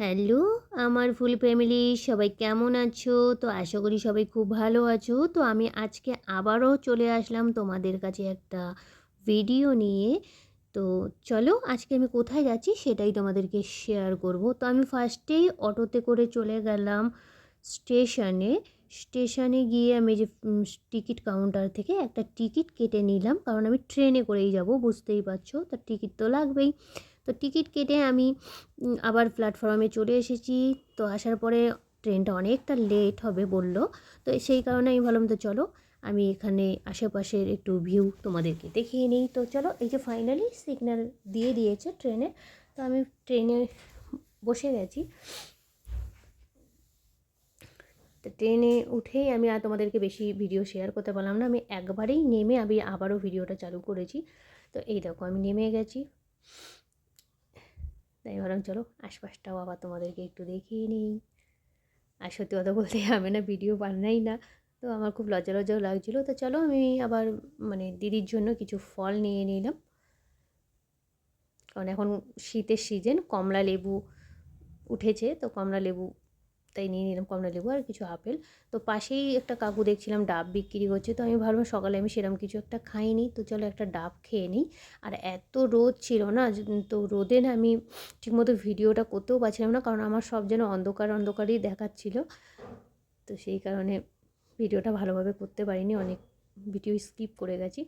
Hello, আমার full family, সবাই কেমন আছো? তো আশা করি সবাই খুব ভালো আছো। তো আমি আজকে আবারও চলে আসলাম তোমাদের কাছে একটা ভিডিও নিয়ে। তো চলো, আজকে আমি কোথায় যাচ্ছি সেটাই তোমাদেরকে শেয়ার করব। তো আমি ফার্স্টেই অটোতে করে চলে গেলাম স্টেশনে স্টেশনে গিয়ে আমি যে টিকিট কাউন্টার থেকে একটা টিকিট কেটে নিলাম। কারণ আমি ট্রেনে করেই যাব, বুঝতেই পারছ? তো টিকিট তো লাগবেই। তো টিকিট কেটে আমি আবার প্ল্যাটফর্মে চলে এসেছি। তো আসার পরে ট্রেনটা অনেকটা লেট হবে বলল। তো সেই কারণে আমি ভাবলাম তো চলো, আমি এখানে আশেপাশের একটু ভিউ তোমাদেরকে দেখিয়ে নিই। তো চলো, এই যে ফাইনালি সিগন্যাল দিয়ে দিয়েছে ট্রেনে। তো আমি ট্রেনে বসে গেছি। তো ট্রেনে উঠেই আমি আর তোমাদেরকে বেশি ভিডিও শেয়ার করতে পারলাম না। আমি একবারেই নেমে আমি আবারও ভিডিওটা চালু করেছি। তো এই দেখো, আমি নেমে গেছি। তাই ভাবলাম, চলো আশপাশটাও আবার তোমাদেরকে একটু দেখিয়ে নিই। আর সত্যি কথা বলতে আমি না ভিডিও বানাই না, তো আমার খুব লজ্জা লজ্জাও লাগছিল। তো চলো আমি আবার মানে দিদির জন্য কিছু ফল নিয়ে নিলাম। কারণ এখন শীতের সিজন কমলা লেবু উঠেছে, তো কমলা লেবু তাই নিয়ে নিলাম কমলা লেবু আর কিছু আপেল। তো পাশেই একটা কাকু দেখছিলাম ডাব বিক্রি করছে। তো আমি ভাবলাম সকালে আমি সেরকম কিছু একটা খাইনি। তো চলো একটা ডাব খেয়ে নিই। আর এত রোদ ছিল না তো রোদে না আমি ঠিকমতো ভিডিওটা করতেও পারছিলাম না। কারণ আমার সব যেন অন্ধকার, অন্ধকারই দেখাচ্ছিল। তো সেই কারণে ভিডিওটা ভালোভাবে করতে পারিনি। অনেক ভিডিও স্কিপ করে গেছি।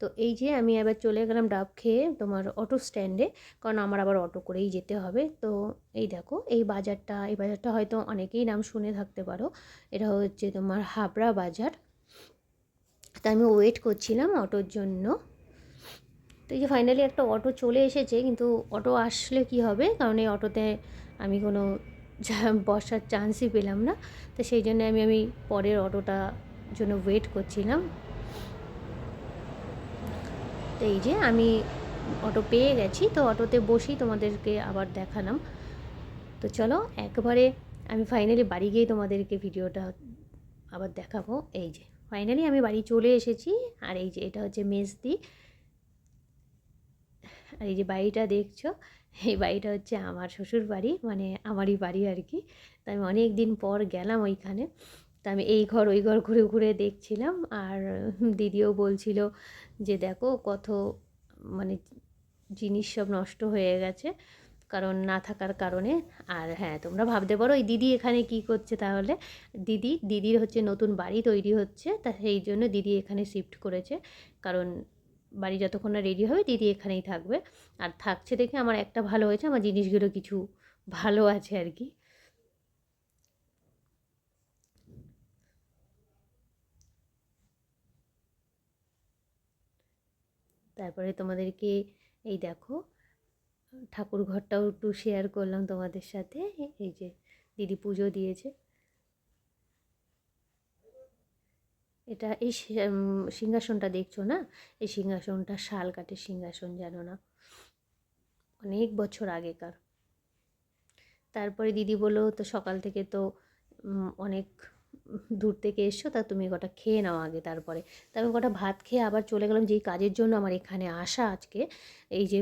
তো এই যে আমি এবার চলে গেলাম ডাব খেয়ে তোমার অটো স্ট্যান্ডে, কারণ আমার আবার অটো করেই যেতে হবে। তো এই দেখো, এই বাজারটা এই বাজারটা হয়তো অনেকেই নাম শুনে থাকতে পারো। এটা হচ্ছে তোমার হাবড়া বাজার। তা আমি ওয়েট করছিলাম অটোর জন্য। তো এই যে ফাইনালি একটা অটো চলে এসেছে, কিন্তু অটো আসলে কি হবে? কারণ এই অটোতে আমি কোনো বসার চান্সই পেলাম না। তো সেই জন্য আমি আমি পরের অটোটা জন্য ওয়েট করছিলাম। তো এই যে আমি অটো পেয়ে গেছি, তো অটোতে বসেই তোমাদেরকে আবার দেখালাম। তো চলো একবারে আমি ফাইনালি বাড়ি গিয়ে তোমাদেরকে ভিডিওটা আবার দেখাবো। এই যে ফাইনালি আমি বাড়ি চলে এসেছি, আর এই যে এটা হচ্ছে মেজদি। আর এই যে বাড়িটা দেখছ, এই বাড়িটা হচ্ছে আমার শ্বশুর বাড়ি মানে আমারই বাড়ি আর কি। তো আমি অনেক দিন পর গেলাম ওইখানে। আমি এই ঘর, ওই ঘর ঘুরে ঘুরে দেখছিলাম। আর দিদিও বলছিল যে, দেখো কত মানে জিনিস সব নষ্ট হয়ে গেছে, কারণ না থাকার কারণে। আর হ্যাঁ তোমরা ভাবতে পারো ওই দিদি এখানে কি করছে তাহলে? দিদি, দিদির হচ্ছে নতুন বাড়ি তৈরি হচ্ছে, তা সেই জন্য দিদি এখানে শিফট করেছে। কারণ বাড়ি যতক্ষণ না রেডি হবে, দিদি এখানেই থাকবে। আর থাকছে দেখে আমার একটা ভালো হয়েছে, আমার জিনিসগুলো কিছু ভালো আছে আর কি। তারপরে তোমাদেরকে এই দেখো, ঠাকুর ঘরটাও একটু শেয়ার করলাম তোমাদের সাথে। এই যে দিদি পুজো দিয়েছে। এটা এই সিংহাসনটা দেখছ না? এই সিংহাসনটা শাল কাঠের সিংহাসন জানো না। অনেক বছর আগেকার। তারপরে দিদি বলল, তো সকাল থেকে তো অনেক দূর থেকে এসছো, তা তুমি কটা খেয়ে নাও আগে তারপরে। তা আমি কটা ভাত খেয়ে আবার চলে গেলাম যেই কাজের জন্য আমার এখানে আসা আজকে, এই যে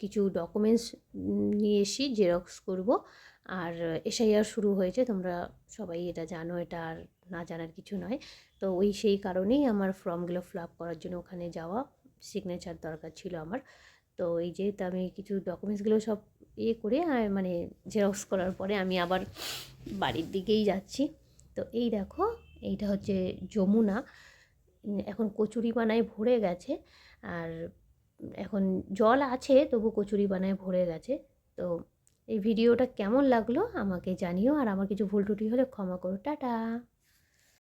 কিছু ডকুমেন্টস নিয়ে এসি জেরক্স করব। আর এসআইআর শুরু হয়েছে, তোমরা সবাই এটা জানো, এটা আর না জানার কিছু নয়। তো ওই সেই কারণেই আমার ফর্মগুলো ফিল আপ করার জন্য ওখানে যাওয়া সিগনেচার দরকার ছিল আমার। তো এই যে, তো আমি কিছু ডকুমেন্টসগুলো সব ইয়ে করে মানে জেরক্স করার পরে আমি আবার বাড়ির দিকেই যাচ্ছি। তো এই দেখো, এইটা হচ্ছে যমুনা। এখন কচুরি বানায় ভরে গেছে। আর এখন জল আছে, তবু কচুরি বানায় ভরে গেছে। তো এই ভিডিওটা কেমন লাগল আমাকে জানিও, আর আমার কিছু ভুল ত্রুটি হলে ক্ষমা করো। টাটা!